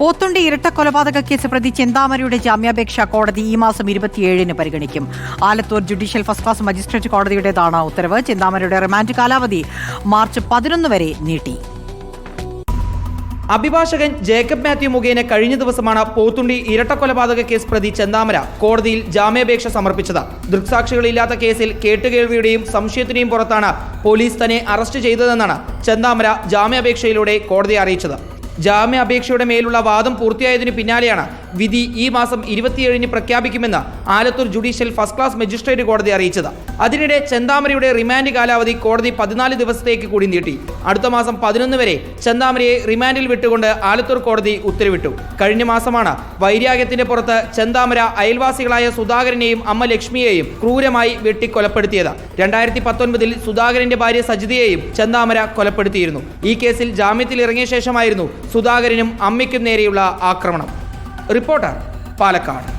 പോത്തുണ്ടി ഇരട്ട കൊലപാതക കേസ് പ്രതി ചെന്താമരയുടെ ജാമ്യാപേക്ഷ കോടതി ഈ മാസം ഇരുപത്തിയേഴിന് പരിഗണിക്കും. Alathur judicial first class magistrate കോടതിയുടേതാണ് ഉത്തരവ്. ചെന്താമരയുടെ റിമാൻഡ് കാലാവധി മാർച്ച് പതിനൊന്ന് വരെ നീട്ടി. അഭിഭാഷകൻ ജേക്കബ് മാത്യു മുഖേന കഴിഞ്ഞ ദിവസമാണ് പോത്തുണ്ടി ഇരട്ടക്കൊലപാതക കേസ് പ്രതി ചെന്താമര കോടതിയിൽ ജാമ്യാപേക്ഷ സമർപ്പിച്ചത്. ദൃക്സാക്ഷികളില്ലാത്ത കേസിൽ കേട്ടുകേൾവിയുടെയും സംശയത്തിന്റെയും പുറത്താണ് പോലീസ് തന്നെ അറസ്റ്റ് ചെയ്തതെന്നാണ് ചെന്താമര ജാമ്യാപേക്ഷയിലൂടെ കോടതിയെ അറിയിച്ചത്. ജാമ്യാപേക്ഷയുടെ മേലുള്ള വാദം പൂർത്തിയായതിനു പിന്നാലെയാണ് വിധി ഈ മാസം ഇരുപത്തിയേഴിന് പ്രഖ്യാപിക്കുമെന്ന് Alathur judicial first class magistrate കോടതി അറിയിച്ചത്. അതിനിടെ ചെന്താമരയുടെ റിമാൻഡ് കാലാവധി കോടതി പതിനാല് ദിവസത്തേക്ക് കൂടി നീട്ടി. അടുത്ത മാസം പതിനൊന്ന് വരെ ചെന്താമരയെ റിമാൻഡിൽ വിട്ടുകൊണ്ട് ആലത്തൂർ കോടതി ഉത്തരവിട്ടു. കഴിഞ്ഞ മാസമാണ് വൈരാഗ്യത്തിന്റെ പുറത്ത് ചെന്താമര അയൽവാസികളായ സുധാകരനെയും അമ്മ ലക്ഷ്മിയെയും ക്രൂരമായി വെട്ടിക്കൊലപ്പെടുത്തിയത്. രണ്ടായിരത്തി പത്തൊൻപതിൽ സുധാകരന്റെ ഭാര്യ സജിതയെയും ചെന്താമര കൊലപ്പെടുത്തിയിരുന്നു. ഈ കേസിൽ ജാമ്യത്തിൽ ഇറങ്ങിയ ശേഷമായിരുന്നു സുധാകരനും അമ്മയ്ക്കും നേരെയുള്ള ആക്രമണം. റിപ്പോർട്ടർ പാലക്കാട്.